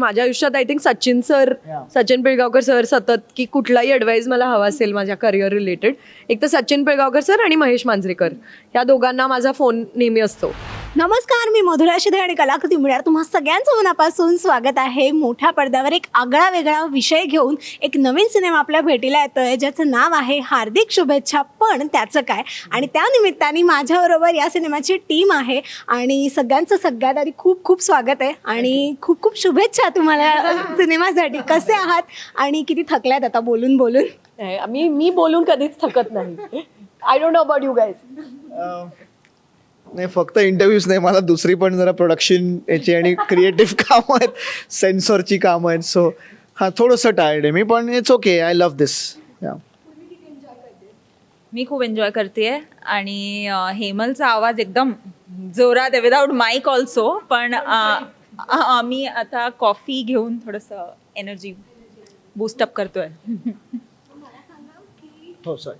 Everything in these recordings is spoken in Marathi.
माझ्या आयुष्यात I think Sachin sir. Sachin Pilgaonkar sir सतत की कुठलाही ॲडवाईस मला हवा असेल माझ्या करिअर रिलेटेड एक तर सचिन पिळगावकर सर आणि महेश मांजरेकर. या दोघांना माझा फोन नेहमी असतो. नमस्कार मी मधुरा शिधे आणि कलाकृती मिळणार तुम्हा सगळ्यांचं मनापासून स्वागत आहे. मोठ्या पडद्यावर एक आगळा वेगळा विषय घेऊन एक नवीन सिनेमा आपल्या भेटीला येतोय ज्याचं नाव आहे हार्दिक शुभेच्छा. पण त्याचं काय? आणि त्या निमित्ताने माझ्याबरोबर या सिनेमाची टीम आहे आणि सगळ्यांचं सगळ्यात आधी खूप खूप स्वागत आहे आणि खूप खूप शुभेच्छा तुम्हाला सिनेमासाठी. कसे आहात? आणि किती थकल्यात आता? बोलून बोलून. मी मी बोलून कधीच थकत नाही. I don't know about you guys नाही फक्त इंटरव्ह्यूज नाही मला दुसरी पण जरा प्रोडक्शन याची आणि क्रिएटिव्ह कामं आहेत सेन्सॉरची कामं आहेत. सो हां थोडंसं टायर्ड आहे मी पण it's okay I love this मी खूप एन्जॉय करते आणि हेमलचा आवाज एकदम जोरात आहे विदाऊट माईक ऑल्सो पण मी आता कॉफी घेऊन थोडंसं एनर्जी बूस्टअप करतोय. हो सॉरी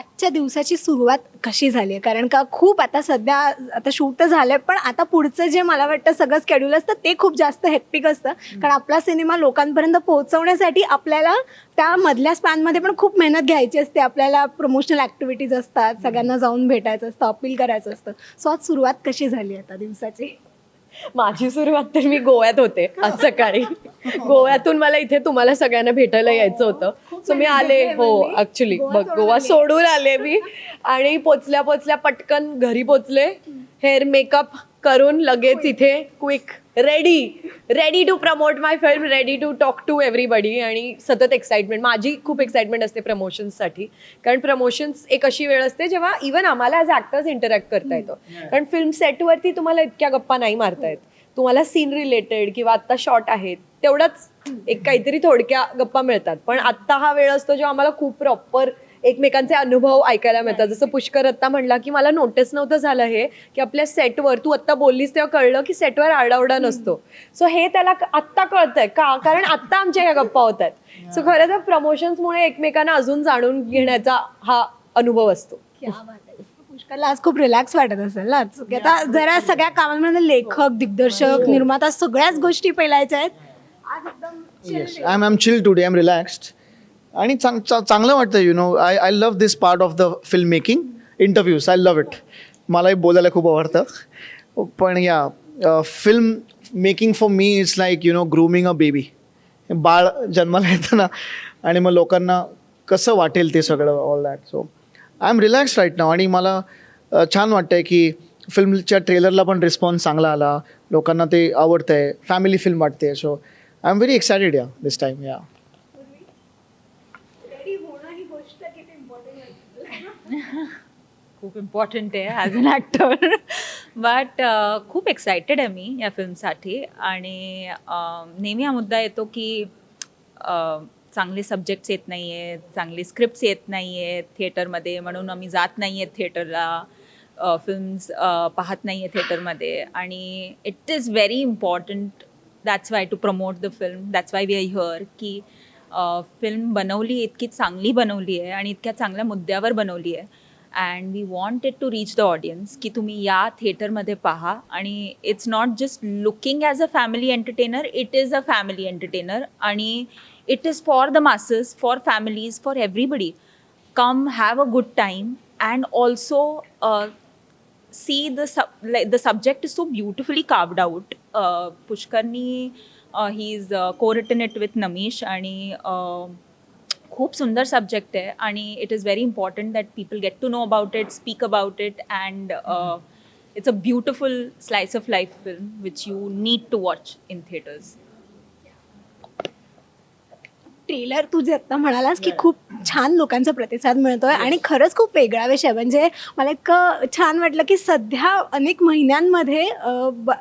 आजच्या दिवसाची सुरुवात कशी झाली आहे? कारण का खूप आता सध्या आता शूट तर झालंय पण आता पुढचं जे मला वाटतं सगळं स्केड्यूल असतं ते खूप जास्त हेक्टिक असतं. कारण आपला सिनेमा लोकांपर्यंत पोहोचवण्यासाठी आपल्याला त्या मधल्या स्पॅनमध्ये पण खूप मेहनत घ्यायची असते. आपल्याला प्रमोशनल ॲक्टिव्हिटीज असतात सगळ्यांना जाऊन भेटायचं असतं अपील करायचं असतं. सो आज सुरुवात कशी झाली आता दिवसाची? माझी सुरुवात तर मी गोव्यात होते आज सकाळी. गोव्यातून मला इथे तुम्हाला सगळ्यांना भेटायला यायचं होतं. सो मी आले हो ऍक्च्युली बघ गोवा सोडून आले मी. आणि पोचल्या पोचल्या पटकन घरी पोचले. हेअर मेकअप करून लगेच इथे quick ready ready to promote my film ready to talk to everybody आणि सतत एक्साइटमेंट माझी खूप एक्साइटमेंट असते प्रमोशन्ससाठी कारण प्रमोशन्स एक अशी वेळ असते जेव्हा इवन आम्हाला ॲज ॲक्टर्स इंटरॅक्ट करता येतो. कारण फिल्म सेटवरती तुम्हाला इतक्या गप्पा नाही मारता येत. तुम्हाला सीन रिलेटेड किंवा आत्ता शॉर्ट आहेत तेवढाच एक काहीतरी थोडक्या गप्पा मिळतात. पण आत्ता हा वेळ असतो जेव्हा आम्हाला खूप प्रॉपर एकमेकांचे अनुभव ऐकायला मिळतात. जसं पुष्कर आत्ता म्हणला की मला नोटीस नव्हतं झालं हे की आपल्या सेटवर तू आत्ता बोललीस तेव्हा कळलं की सेटवर आरडाओरडा नसतो. सो हे त्याला आत्ता कळतंय. का? कारण आत्ता आमच्या ह्या गप्पा होत आहेत. सो खरं तर प्रमोशन्समुळे एकमेकांना अजून जाणून घेण्याचा हा अनुभव असतो. पुष्करला आज खूप रिलॅक्स वाटत असेल ना? आता जरा सगळ्या कामांमध्ये लेखक दिग्दर्शक निर्माता सगळ्याच गोष्टी पेलायच्या आहेत. आज एकदम yes I am I am chill today I am relaxed आणि चांग चा- चांगलं वाटतं you know I I love this part of the film making interviews I love it मलाही बोलायला खूप आवडतं. पण या film making for me it's like you know grooming a baby बाळ जन्माला येतं ना आणि मग लोकांना कसं वाटेल ते सगळं all that so I am relax right now आणि मला छान वाटतं आहे की फिल्मच्या ट्रेलरला पण रिस्पॉन्स चांगला आला. लोकांना ते आवडतं आहे फॅमिली फिल्म वाटते. So I am very excited yeah this time yeah खूप इम्पॉर्टंट आहे ॲज अन ॲक्टर बट खूप एक्सायटेड आहे मी या फिल्मसाठी आणि uh, नेहमी हा मुद्दा येतो की uh, चांगले सब्जेक्ट्स येत नाही आहेत चांगले स्क्रिप्ट्स येत नाही आहेत थिएटरमध्ये म्हणून आम्ही जात नाही आहेत थिएटरला फिल्म्स पाहत नाही आहे थिएटरमध्ये आणि it is very important that's why to promote the film that's why we I here की uh, फिल्म बनवली इतकी चांगली बनवली आहे आणि इतक्या चांगल्या मुद्द्यावर बनवली आहे. And we want it to reach the audience की तुम्ही या थिएटरमध्ये पहा. आणि it's not just looking as a family entertainer it is a family entertainer आणि it is for the masses for families for everybody come have a good time and also see the sub like the subject so beautifully carved carved out. Pushkarini he is uh, co-written it Namish आणि uh, खूप सुंदर सब्जेक्ट आहे आणि it is very important that people get to know about it speak about it and it's a beautiful slice of life film which you need to watch in theatres trailer तू जे आता म्हणालास की खूप छान लोकांचा प्रतिसाद मिळतोय आणि खरंच खूप वेगळा विषय. म्हणजे मला इतकं छान वाटलं की सध्या अनेक महिन्यांमध्ये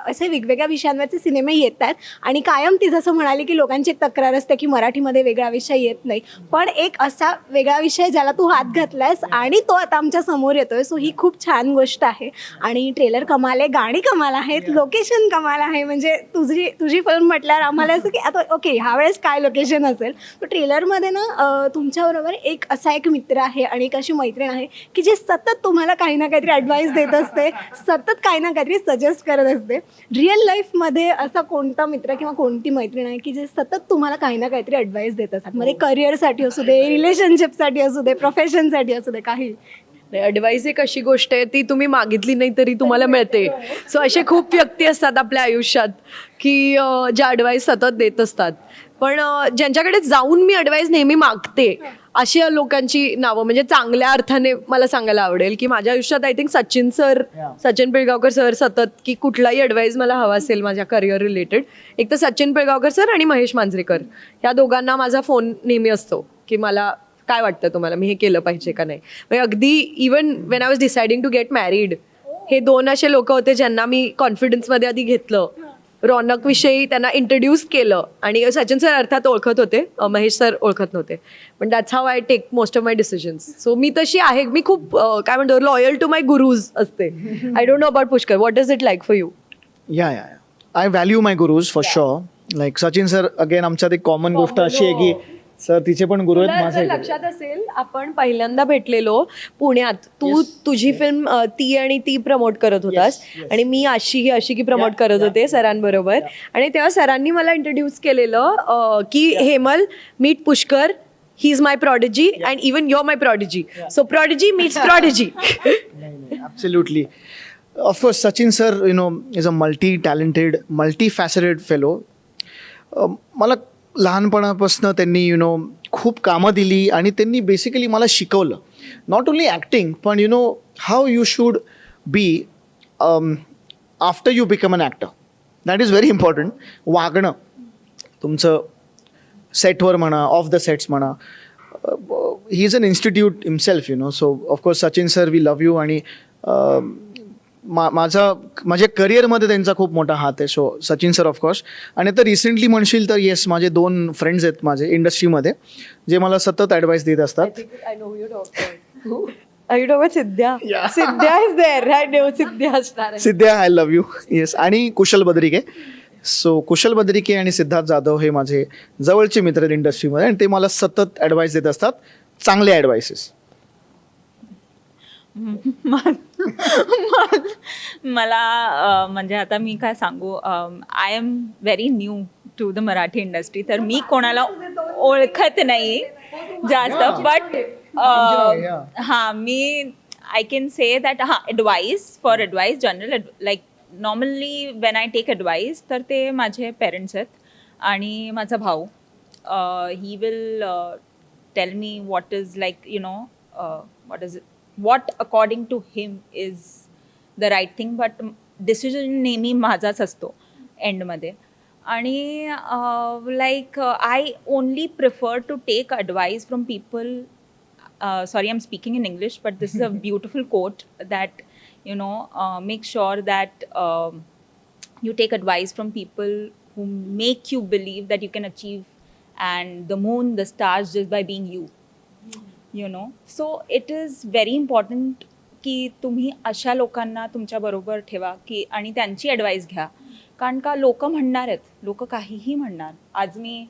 असे वेगवेगळ्या विषयांवरचे सिनेमे येत आहेत आणि कायम ती जसं म्हणाली की लोकांची एक तक्रार असते की मराठीमध्ये वेगळा विषय येत नाही. पण एक असा वेगळा विषय ज्याला तू हात घातलायस आणि तो आता आमच्यासमोर येतोय. सो ही खूप छान गोष्ट आहे. आणि ट्रेलर कमाल आहे गाणी कमाल आहेत लोकेशन कमाल आहे. म्हणजे तुझी तुझी फिल्म म्हटल्यावर आम्हाला असं की आता ओके ह्या वेळेस काय लोकेशन असेल? ट्रेलरमध्ये ना तुमच्याबरोबर एक असा एक मित्र आहे आणि एक अशी मैत्रीण आहे की जे सतत तुम्हाला काही ना काहीतरी ॲडवाईस देत असते सतत काही ना काहीतरी सजेस्ट करत असते. रिअल लाईफमध्ये असा कोणता मित्र किंवा कोणती मैत्रीण आहे की जे सतत तुम्हाला काही ना काहीतरी ॲडवाईस देत असतात? मध्ये करिअरसाठी असू दे रिलेशनशिपसाठी असू दे प्रोफेशनसाठी असू दे काही. ॲडवाईस एक अशी गोष्ट आहे ती तुम्ही मागितली नाही तरी तुम्हाला मिळते. सो असे खूप व्यक्ती असतात आपल्या आयुष्यात की ज्या ॲडवाईस सतत देत असतात. पण ज्यांच्याकडे जाऊन मी ॲडवाईस नेहमी मागते अशा लोकांची नावं. म्हणजे चांगल्या अर्थाने मला सांगायला आवडेल की माझ्या आयुष्यात I think Sachin sir Sachin Pilgaonkar sir सतत की कुठलाही ॲडवाईस मला हवा असेल माझ्या करिअर रिलेटेड एक तर सचिन पिळगावकर सर आणि महेश मांजरेकर. या दोघांना माझा फोन नेहमी असतो की मला काय वाटतं तुम्हाला? मी हे केलं पाहिजे का नाही? म्हणजे अगदी even when I was deciding to get married हे दोन असे लोक होते ज्यांना मी कॉन्फिडन्समध्ये आधी घेतलं. रौनक विषयी त्यांना इंट्रोड्यूस केलं. आणि सचिन सर अर्थात ओळखत होते. महेश सर ओळखत नव्हते. पण that's how I take most of my decisions so मी तशी आहे. मी खूप काय म्हणतो लॉयल टू माय गुरुज असते. I don't know about Pushkar. What is it like for you yeah yeah I value my gurus for sure like Sachin sir again आमच्यात एक कॉमन गोष्ट अशी आहे की सर तिचे पण गुरु आहेत तुला माझे जर गुरु आहेत. लक्षात असेल आपण पहिल्यांदा भेटलेलो पुण्यात. तू तुझी फिल्म ती आणि ती प्रमोट करत होतास. आणि मी अशी ही अशी की प्रमोट करत होते सरांबरोबर. आणि तेव्हा सरांनी मला इंट्रोड्यूस केलेलं अं, की Hemal meet Pushkar he is my prodigy and even your my prodigy so prodigy meets prodigy Absolutely. Of course, Sachin sir, you know, is a multi-talented, multi-faceted fellow. अं, मला लहानपणापासून त्यांनी यु नो खूप कामं दिली आणि त्यांनी बेसिकली मला शिकवलं. नॉट ओन्ली ॲक्टिंग पण you know how you should be after you become an actor that is very important वागणं. तुमचं सेटवर म्हणा ऑफ द सेट्स म्हणा. He is an institute himself you know so of course Sachin sir we love you आणि मा माझा माझ्या करिअरमध्ये त्यांचा खूप मोठा हात आहे सो सचिन सर ऑफकोर्स आणि आता रिसेंटली म्हणशील तर येस माझे दोन फ्रेंड्स आहेत माझे इंडस्ट्रीमध्ये जे मला सतत ॲडवाईस देत असतात. Siddhya? I love you yes आणि कुशल बद्रिके. सो कुशल बद्रिके आणि सिद्धार्थ जाधव हे माझे जवळचे मित्र आहेत इंडस्ट्रीमध्ये आणि ते मला सतत ॲडवाईस देत असतात. चांगले ॲडवायसेस मला म्हणजे आता मी काय सांगू I am very new to the Marathi industry तर मी कोणाला ओळखत नाही जास्त बट हां मी आय कॅन से दॅट हां advice for advice general like normally when I take advice तर ते माझे पेरेंट्स आहेत आणि माझा भाऊ. He will tell me what is like you know what is what according to him is the right thing but decision नेहमी माझाच असतो एंडमध्ये आणि like I only prefer to take advice from people sorry I am speaking in English but this is a beautiful quote that you know uh, make sure that um, you take advice from people who make you believe that you can achieve and the moon the stars just by being you You know so it is very important की तुम्ही अशा लोकांना तुमच्याबरोबर ठेवा की आणि त्यांची ॲडवाईस घ्या. कारण का लोक म्हणणार आहेत लोक काहीही म्हणणार. आज मी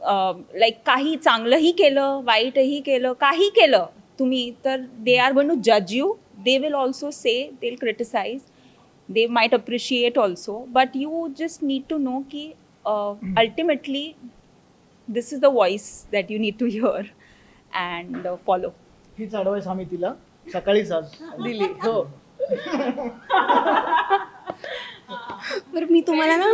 लाईक काही चांगलंही केलं वाईटही केलं काही केलं तुम्ही तर दे आर वन टू जज you they will also say they will criticize they might appreciate also but you just need to know की ultimately this is the voice that you need to hear and uh, follow. हीच ॲडवाईस आम्ही तिला. सकाळीच आज. दिली हो. बरं मी तुम्हाला ना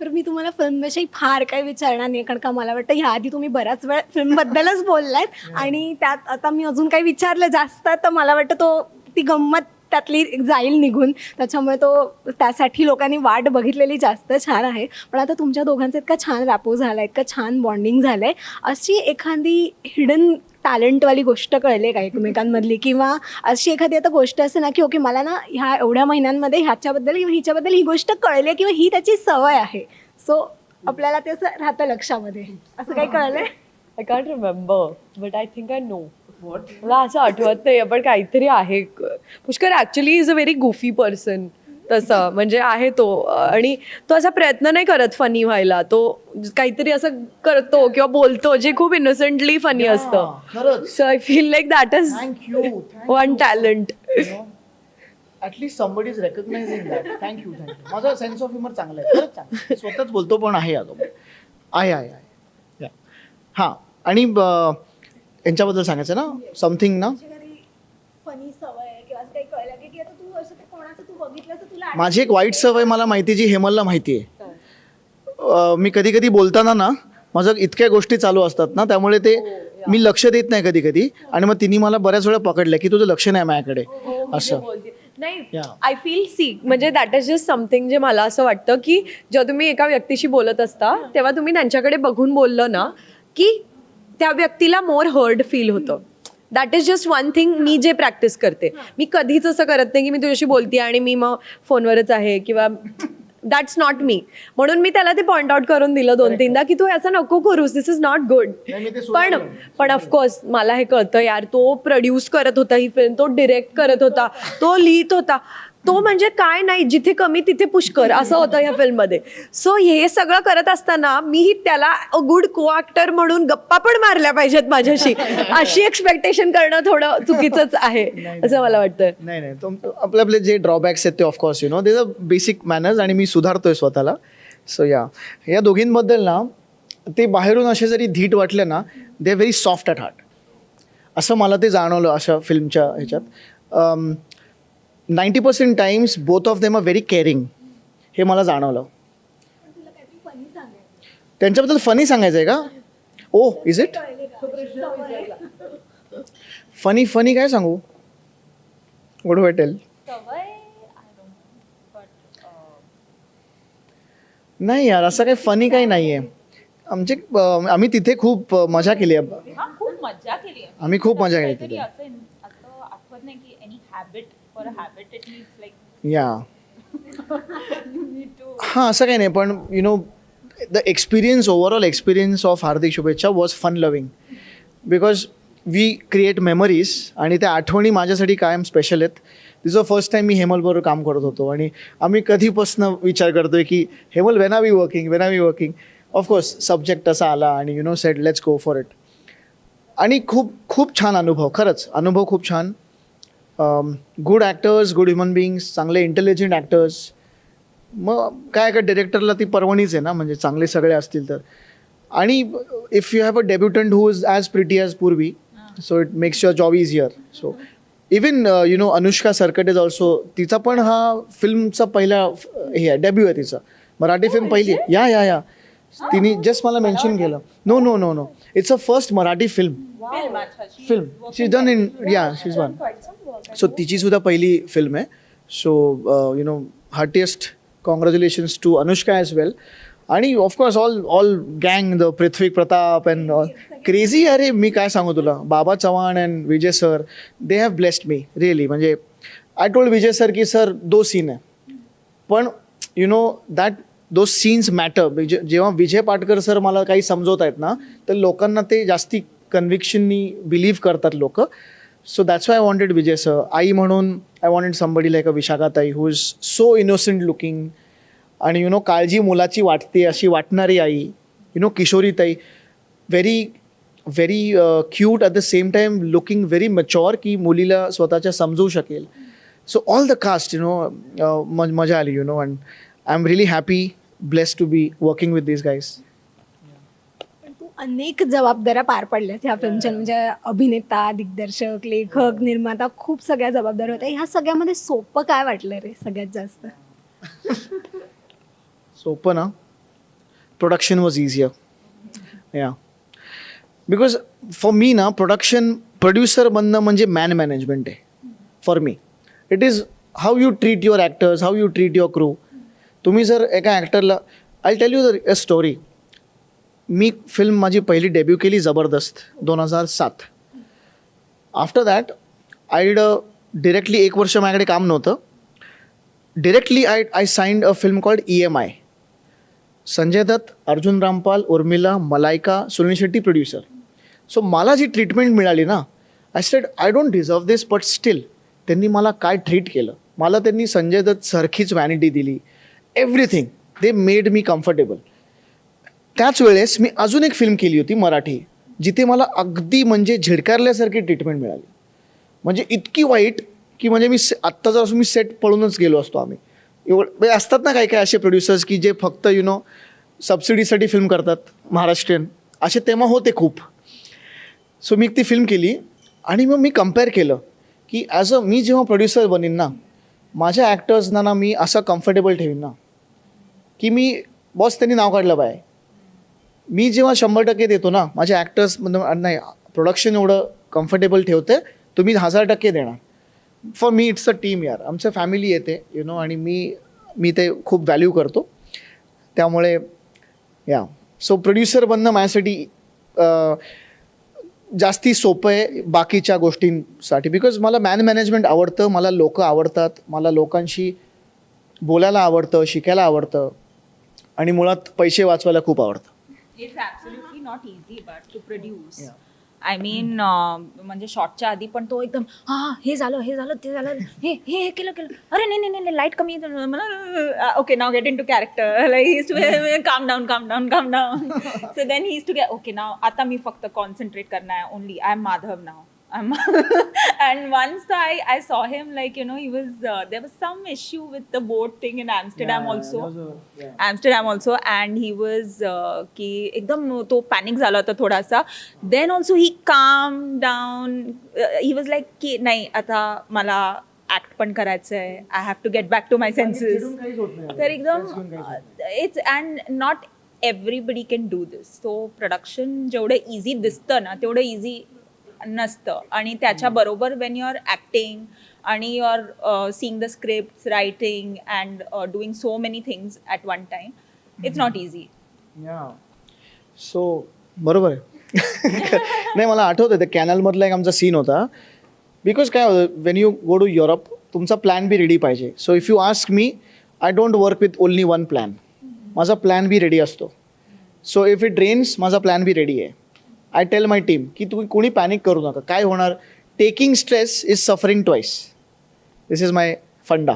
बरं मी तुम्हाला फिल्मविषयी फार काही विचारणार नाही कारण का मला वाटतं ह्या आधी तुम्ही बऱ्याच वेळ फिल्मबद्दलच बोललायत. आणि त्यात आता मी अजून काही विचारलं जास्त तर मला वाटतं तो ती गंमत त्यातली जाईल निघून. त्याच्यामुळे तो त्यासाठी लोकांनी वाट बघितलेली जास्त छान आहे. पण आता तुमच्या दोघांचं इतका छान रॅपो झाला इतकं छान बॉन्डिंग झालं आहे अशी एखादी हिडन टॅलेंटवाली गोष्ट कळली का एकमेकांमधली? किंवा अशी एखादी आता गोष्ट असते ना की ओके मला ना ह्या एवढ्या महिन्यांमध्ये ह्याच्याबद्दल किंवा हिच्याबद्दल ही गोष्ट कळली आहे किंवा ही त्याची सवय आहे. सो आपल्याला ते असं राहतं लक्षामध्ये. असं काही कळलंय? I can't remember but I think I know मला असं आठवत नाही पण काहीतरी आहे. Pushkar actually is a very goofy person तसं. म्हणजे आहे तो. आणि तो असा प्रयत्न नाही करत फनी व्हायला. तो काहीतरी असं करतो किंवा बोलतो जे खूप इनोसेंटली फनी असतं. So I feel like that is one talent at least somebody is recognising that thank you thank you माझा सेन्स ऑफ ह्युमर चांगला आहे. खरंच. स्वतःच बोलतो पण आहे अगं. आहे आहे आहे. हां. आणि यांच्याबद्दल सांगायचं ना? समथिंग ना? फनी सवय आहे किंवा असं काही कळलं की आता तू असं ते कोणाचं तू बघितलं तर तुला माझी एक वाईट सवय मला माहिती जी हेमलला माहिती आहे. मी कधी कधी बोलताना ना माझं इतक्या गोष्टी चालू असतात ना त्यामुळे ते मी लक्ष देत नाही कधी कधी आणि मग तिने मला बऱ्याच वेळा पकडलं की तुझं लक्ष नाही माझ्याकडे. असं. नाही. आय फील सी म्हणजे दॅट इज जस्ट समथिंग जे मला असं वाटतं की जेव्हा तुम्ही एका व्यक्तीशी बोलत असता तेव्हा तुम्ही त्यांच्याकडे बघून बोललं ना की त्या व्यक्तीला मोर हर्ड फील होतं. That is just one thing मी जे प्रॅक्टिस करते. मी कधीच असं करत नाही की मी तुझ्याशी बोलते आणि मी मग फोनवरच आहे किंवा दॅट्स नॉट मी म्हणून मी त्याला ते पॉइंट आउट करून दिलं दोन तीनदा की तू असं नको करूस दिस इज नॉट गुड पण. पण ऑफकोर्स मला हे कळतं यार तो प्रोड्यूस करत होता ही फिल्म तो डिरेक्ट करत होता तो लिहित होता. तो म्हणजे काय नाही जिथे कमी तिथे पुष्कर असं होतं ह्या फिल्ममध्ये. सो हे सगळं करत असताना मीही त्याला गुड को ऍक्टर म्हणून गप्पा पण मारल्या पाहिजेत माझ्याशी. अशी एक्सपेक्टेशन करणं थोडं चुकीचंच आहे असं मला वाटतं. नाही नाही. आपले आपले जे ड्रॉबॅक्स आहेत ते of course you know they a basic manners आणि मी सुधारतोय स्वतःला. सो या या दोघींबद्दल ना ते बाहेरून असे जरी धीट वाटले ना they are very soft at heart असं मला ते जाणवलं अशा फिल्मच्या ह्याच्यात. Ninety percent times both of them are very caring हे मला जाणवलं. त्यांच्याबद्दल फनी सांगायचं आहे का? Oh is it funny funny काय सांगू? गुड वाटेल नाही यार असं काही फनी काही नाही आहे आमचे आम्ही तिथे खूप मजा केली आम्ही खूप मजा केली तिथे असं असं आठवत नाही की any for habit it means like yeah हां असं काही नाही पण you know the experience overall experience of Hardik Shubhechha was fun loving because we create memories आणि त्या आठवणी माझ्यासाठी कायम स्पेशल आहेत. तिचं फर्स्ट टाईम मी हेमलबरोबर काम करत होतो. आणि आम्ही कधीपासून विचार करतोय की Hemal when are we working when are we working of course subject असा आला आणि you know set let's go for it आणि खूप खूप छान अनुभव खरंच अनुभव खूप छान. Good actors good human beings चांगले इंटेलिजंट ॲक्टर्स मग काय का डिरेक्टरला ती पर्वणीच आहे ना म्हणजे चांगले सगळे असतील तर. आणि if you have a debutante who is as pretty as Purvi so it makes your job easier so even you know Anushka Sarkate is also तिचा पण हा फिल्मचा पहिला हे आहे डेब्यू आहे तिचा. मराठी फिल्म पहिली आहे. या या या तिने जस्ट मला मेन्शन केलं. No no no no it's a first Marathi film film she done in yeah she is one so तिची सुद्धा पहिली फिल्म आहे. So you know heartiest congratulations to Anushka as well आणि ऑफकोर्स ऑल ऑल गँग the Prithvi Pratap and all crazy अरे मी काय सांगू तुला? Baba Chavan and Vijay sir they have blessed me really म्हणजे आय टोल्ड विजय सर की सर दो सीन आहे. पण you know that though scenes matter म्हणजे जेव्हा विजय पाटकर सर मला काही समजवत आहेत ना तर लोकांना ते जास्ती कन्व्हिक्शननी बिलीव्ह करतात लोक. So that's why I wanted Vijay sir आई म्हणून I wanted somebody like a विशाखाताई who is so innocent looking आणि यु नो काळजी मुलाची वाटते अशी वाटणारी आई you know Kishoritai very very cute at the same time looking very mature की मुलीला स्वतःच्या समजवू शकेल. So all the cast you know मजा आली you know and I am really happy bless to be working with this guys तू अनेक जबाबदाऱ्या पार पडल्यास ह्या फिल्मच्या. म्हणजे अभिनेता दिग्दर्शक लेखक निर्माता खूप सगळ्या जबाबदाऱ्या होत्या. ह्या सगळ्यामध्ये सोपं काय वाटलं रे सगळ्यात जास्त? सोपं ना? प्रोडक्शन वॉज इझियर या बिकॉज फॉर मी ना प्रोडक्शन प्रोड्युसर बनणं म्हणजे मॅन मॅनेजमेंट आहे. For me it is how you treat your actors how you treat your crew तुम्ही जर एका ॲक्टरला I tell you the a story me film माझी पहिली डेब्यू केली जबरदस्त दोन हजार सात. After that I d directly एक वर्ष माझ्याकडे काम नव्हतं. Directly I I signed a film called E M I Sanjay Dutt Arjun Rampal Urmila Malaika Sunil Shetty producer so मला जी ट्रीटमेंट मिळाली ना I said I don't deserve this but still त्यांनी मला काय ट्रीट केलं? मला त्यांनी संजय दत्त सारखीच व्हॅनिटी दिली. Everything they made me comfortable त्याच वेळेस मी अजून एक फिल्म केली होती मराठी. जिथे मला अगदी म्हणजे झिडकारल्यासारखी ट्रीटमेंट मिळाली. म्हणजे इतकी वाईट की म्हणजे मी से- आत्ता जर असं मी सेट पळूनच गेलो असतो आम्ही. एवढं म्हणजे असतात ना काही काही असे प्रोड्युसर्स की जे फक्त यु नो सबसिडीसाठी फिल्म करतात महाराष्ट्रीयन. असे तेव्हा होते खूप. सो मी ती फिल्म केली आणि मग मी कंपेअर केलं की ॲज अ मी जेव्हा प्रोड्युसर बनीन ना माझ्या ॲक्टर्सना ना मी असं कम्फर्टेबल ठेवीन ना. की मी बॉस त्यांनी नाव काढलं बाय. मी जेव्हा शंभर टक्के देतो ना माझ्या ॲक्टर्स नाही प्रोडक्शन एवढं कम्फर्टेबल ठेवते तुम्ही हजार टक्के देणार. For me it's a team यार. आमचं फॅमिली येते यु नो आणि मी मी ते खूप व्हॅल्यू करतो. त्यामुळे या सो प्रोड्युसर बनणं माझ्यासाठी जास्ती सोपं आहे बाकीच्या गोष्टींसाठी. बिकॉज मला मॅन मॅनेजमेंट आवडतं मला लोकं आवडतात मला लोकांशी बोलायला आवडतं शिकायला आवडतं. आणि मुळात पैसे वाचवायला खूप आवडतं. It's absolutely not easy but to produce I mean म्हणजे शॉर्टच्या आधी पण तो एकदम हा हा, हे झालं हे झालं ते झालं हे हे हे केलं केलं. अरे नाही नाही नाही लाइट कमी. मला okay now get into character like to calm down calm down calm down so then he is to get okay now आता मी फक्त कॉन्सन्ट्रेट करणार only I am Madhav now and once I, I saw him like you know he was uh, there was some issue with the boat thing in Amsterdam also. Amsterdam also and he was uh, की एकदम तो पॅनिक झाला होता थोडासा देन ऑल्सो ही काम डाऊन ही वॉज लाईक की नाही आता मला ऍक्ट पण करायचं आहे I have to get back to my senses तर एकदम it's and not everybody can do this so production जेवढं इझी दिसतं ना तेवढं इझी नसतं. आणि त्याच्याबरोबर वेन यू आर ॲक्टिंग आणि you are seeing the script writing and doing so many things at one time it's not easy so बरोबर आहे. नाही मला आठवतं ते कॅनलमधला एक आमचा सीन होता. बिकॉज काय होतं when you go to Europe तुमचा प्लॅन बी रेडी पाहिजे. So if you ask me I don't work with only one plan माझा प्लॅन बी रेडी असतो. सो इफ इट रेन्स माझा प्लॅन बी रेडी आहे. आय टेल माय टीम की तुम्ही कोणी पॅनिक करू नका. काय होणार? Taking stress is suffering twice this is my funda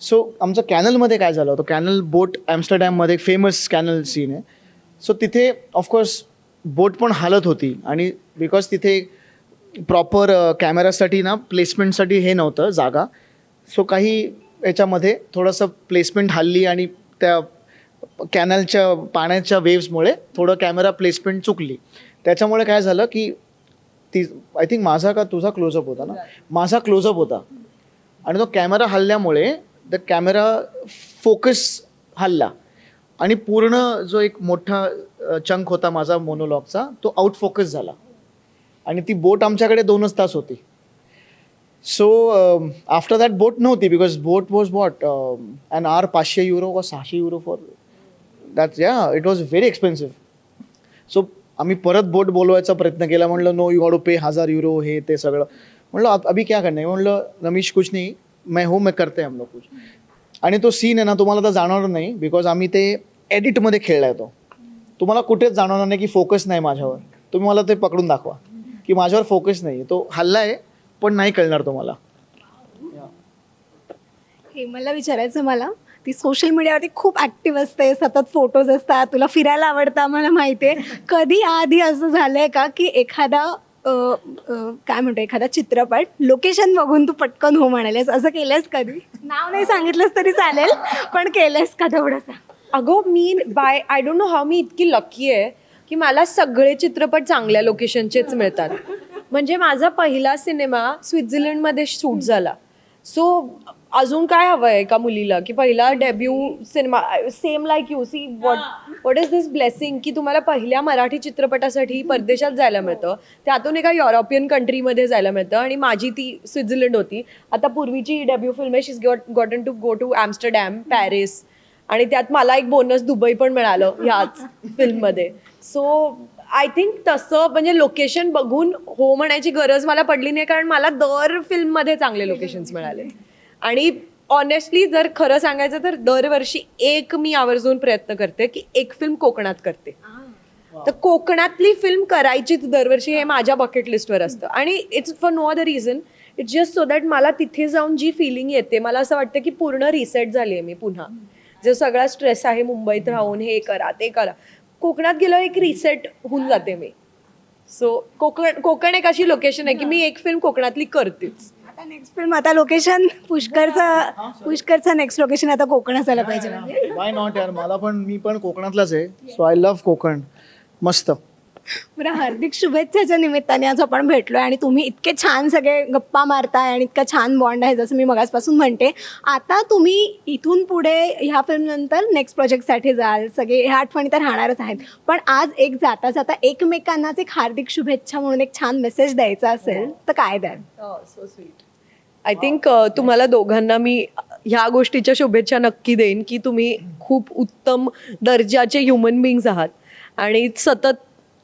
so आमचं कॅनलमध्ये काय झालं होतं? Canal boat ॲम्स्टरडॅममध्ये famous canal scene आहे. सो तिथे ऑफकोर्स बोट पण हालत होती. आणि बिकॉज तिथे प्रॉपर कॅमेरासाठी ना प्लेसमेंटसाठी हे नव्हतं जागा. सो काही याच्यामध्ये थोडंसं प्लेसमेंट हल्ली आणि त्या कॅनलच्या पाण्याच्या वेव्समुळे थोडं कॅमेरा प्लेसमेंट चुकली. त्याच्यामुळे काय झालं की ती आय थिंक माझा का तुझा क्लोजअप होता ना? माझा क्लोजअप होता. आणि तो कॅमेरा हल्ल्यामुळे द कॅमेरा फोकस हल्ला. आणि पूर्ण जो एक मोठा चंक होता माझा मोनोलॉगचा तो आउट फोकस झाला. आणि ती बोट आमच्याकडे दोनच तास होती. सो आफ्टर दॅट बोट नव्हती because boat was what and are पाचशे युरो व सहाशे euro for that's yeah it was very expensive so आम्ही परत बोट बोलवायचा प्रयत्न केला. म्हणलं नो यू टू पे हजार युरो हे ते सगळं. म्हणलं अभि अभी क्या करणार म्हणलं रमेश कुछ नाही मैं हो मैं करते हम लोग कुछ. आणि तो सीन आहे ना तुम्हाला तर जाणवणार नाही बिकॉज आम्ही ते एडिटमध्ये खेळला आहे तो. तुम्हाला कुठेच जाणवणार नाही की फोकस नाही माझ्यावर. तुम्ही मला ते पकडून दाखवा. की माझ्यावर फोकस नाही तो हल्ला आहे पण नाही कळणार तुम्हाला. हे मला विचारायचं मला. ती सोशल मीडियावरती खूप ॲक्टिव्ह असते सतत फोटोज असतात तुला फिरायला आवडतं आम्हाला माहिती आहे. कधी आधी असं झालंय का की एखादा काय म्हणतो एखादा चित्रपट लोकेशन बघून तू पटकन हो म्हणालेस? असं केलंस कधी? नाव नाही सांगितलंस तरी चालेल पण केलंस का तेवढंसं अगं मी by I don't know how मी इतकी लकी आहे की मला सगळे चित्रपट चांगल्या लोकेशनचेच मिळतात. म्हणजे माझा पहिला सिनेमा स्वित्झर्लंडमध्ये शूट झाला. सो अजून काय हवं आहे एका मुलीला? की पहिला debut cinema same like you see what what is this blessing की तुम्हाला पहिल्या मराठी चित्रपटासाठी परदेशात जायला मिळतं. त्यातून एका युरोपियन कंट्रीमध्ये जायला मिळतं. आणि माझी ती स्वित्झर्लंड होती. आता पूर्वीची डेब्यू फिल्म आहे she's got gotten to go to Amsterdam Paris आणि त्यात मला एक बोनस दुबई पण मिळालं ह्याच फिल्ममध्ये सो आय थिंक तसं म्हणजे लोकेशन बघून हो म्हणायची गरज मला पडली नाही कारण मला दर फिल्ममध्ये चांगले लोकेशन्स मिळाले. आणि ऑनेस्टली जर खरं सांगायचं तर दरवर्षी एक मी आवर्जून प्रयत्न करते की एक फिल्म कोकणात करते. तर कोकणातली फिल्म करायचीच दरवर्षी हे माझ्या बकेट लिस्टवर असतं. आणि it's for no other reason it's just so that मला तिथे जाऊन जी फिलिंग येते मला असं वाटतं की पूर्ण रिसेट झाली आहे मी पुन्हा. जो सगळा स्ट्रेस आहे मुंबईत राहून हे करा ते करा. कोकणात गेल्यावर एक रिसेट होऊन जाते मी. सो कोकण कोकण एक अशी लोकेशन आहे की मी एक फिल्म कोकणातली करतेच. आता नेक्स्ट फिल्म आता लोकेशन पुष्करचं पुष्करचं नेक्स्ट लोकेशन आता कोकण असायला पाहिजे. म्हणजे वाय नॉट यार? मला पण मी पण कोकणातलाच आहे. So I love Konkan. मस्त. बरं हार्दिक शुभेच्छाच्या निमित्ताने आज आपण भेटलोय आणि तुम्ही इतके छान सगळे गप्पा मारताय आणि इतका छान बॉन्ड आहे जसं मी मगासपासून म्हणते. आता तुम्ही इथून पुढे ह्या फिल्मनंतर नेक्स्ट प्रोजेक्टसाठी जाल. सगळे ह्या आठवणी तर राहणारच आहेत. पण आज एक जाता जाता एकमेकांनाच एक हार्दिक शुभेच्छा म्हणून एक छान मेसेज द्यायचा असेल तर काय द्याल? सो स्वीट आय थिंक तुम्हाला दोघांना मी ह्या गोष्टीच्या शुभेच्छा नक्की देईन की तुम्ही खूप उत्तम दर्जाचे ह्युमन बिंग्स आहात. आणि सतत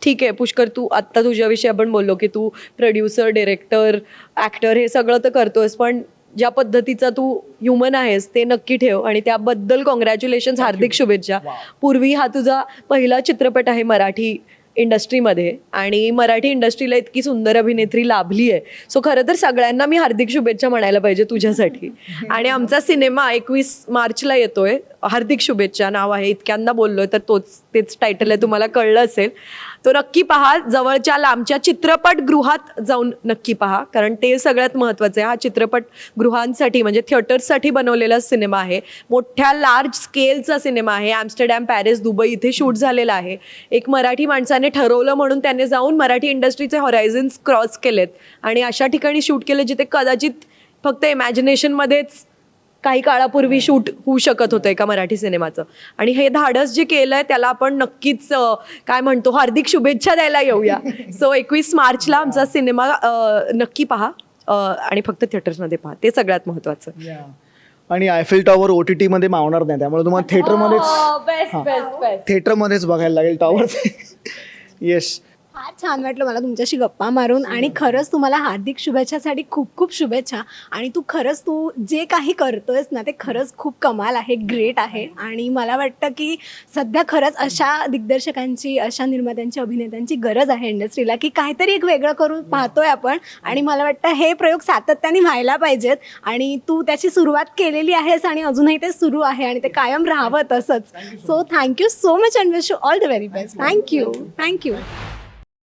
ठीक आहे पुष्कर तू आत्ता तुझ्याविषयी आपण बोललो की तू प्रोड्युसर डिरेक्टर ॲक्टर हे सगळं तर करतोयस पण ज्या पद्धतीचा तू ह्युमन आहेस ते नक्की ठेव आणि त्याबद्दल कॉंग्रॅच्युलेशन हार्दिक शुभेच्छा. पूर्वी हा तुझा पहिला चित्रपट आहे मराठी इंडस्ट्रीमध्ये आणि मराठी इंडस्ट्रीला इतकी सुंदर अभिनेत्री लाभली आहे. सो खरं तर सगळ्यांना मी हार्दिक शुभेच्छा म्हणायला पाहिजे तुझ्यासाठी. आणि आमचा सिनेमा एकवीस मार्चला येतोय. हार्दिक शुभेच्छा. नाव आहे इतक्यांदा बोललोय तर तोच तेच टायटल आहे तुम्हाला कळलं असेल. तो नक्की पहा जवळच्या लांबच्या चित्रपटगृहात जाऊन नक्की पहा कारण ते सगळ्यात महत्त्वाचं आहे. हा चित्रपटगृहांसाठी म्हणजे थिएटर्ससाठी बनवलेला सिनेमा आहे. मोठ्या लार्ज स्केलचा सिनेमा आहे. ॲम्स्टरडॅम पॅरिस दुबई इथे शूट झालेला आहे. एक मराठी माणसाने ठरवलं म्हणून त्याने जाऊन मराठी इंडस्ट्रीचे हॉरायझन्स क्रॉस केलेत. आणि अशा ठिकाणी शूट केलं जिथे कदाचित फक्त इमॅजिनेशनमध्येच काही काळापूर्वी शूट होऊ शकत होतं एका मराठी सिनेमाचं. आणि हे धाडस जे केलंय त्याला आपण नक्कीच काय म्हणतो हार्दिक शुभेच्छा द्यायला येऊया. सो एकवीस मार्चला आमचा सिनेमा नक्की पहा आणि फक्त थिएटर्समध्ये पहा. ते सगळ्यात महत्वाचं आणि आयफेल टॉवर ओ टी टीमध्ये मावणार नाही त्यामुळे तुम्हाला थिएटरमध्येच बेस्ट बेस्ट थिएटरमध्येच बघायला लागेल टॉवर येस फार छान वाटलं मला तुमच्याशी गप्पा मारून. आणि खरंच तुम्हाला हार्दिक शुभेच्छासाठी खूप खूप शुभेच्छा. आणि तू खरंच तू जे काही करतोयस ना ते खरंच खूप कमाल आहे ग्रेट आहे. आणि मला वाटतं की सध्या खरंच अशा दिग्दर्शकांची अशा निर्मात्यांची अभिनेत्यांची गरज आहे इंडस्ट्रीला की काहीतरी एक वेगळं करून पाहतोय आपण. आणि मला वाटतं हे प्रयोग सातत्याने व्हायला पाहिजेत. आणि तू त्याची सुरुवात केलेली आहेस आणि अजूनही ते सुरू आहे आणि ते कायम राहावं तसंच. So thank you so much and wish you all the very best thank you thank you